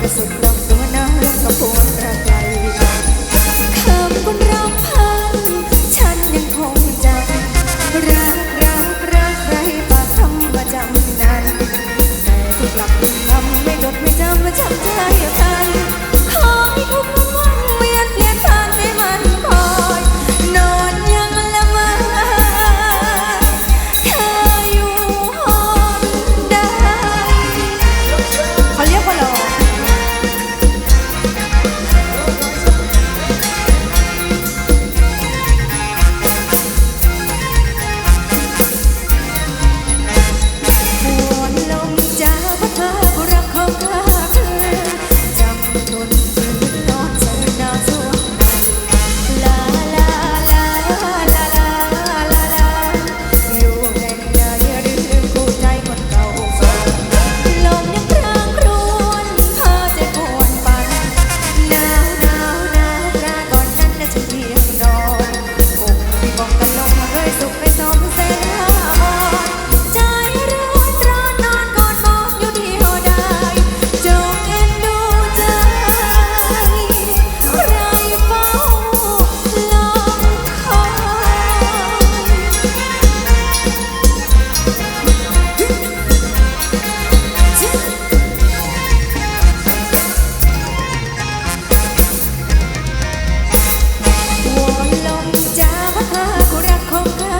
แต่สุดลงตัวน้ำก็ปวกระไกคำคนรักพันฉันยังคงจำรักรักรักใครฝากคำประจำนั้นแต่ทุกหลักทุกคำไม่จดไม่จำมาจำใจ I'll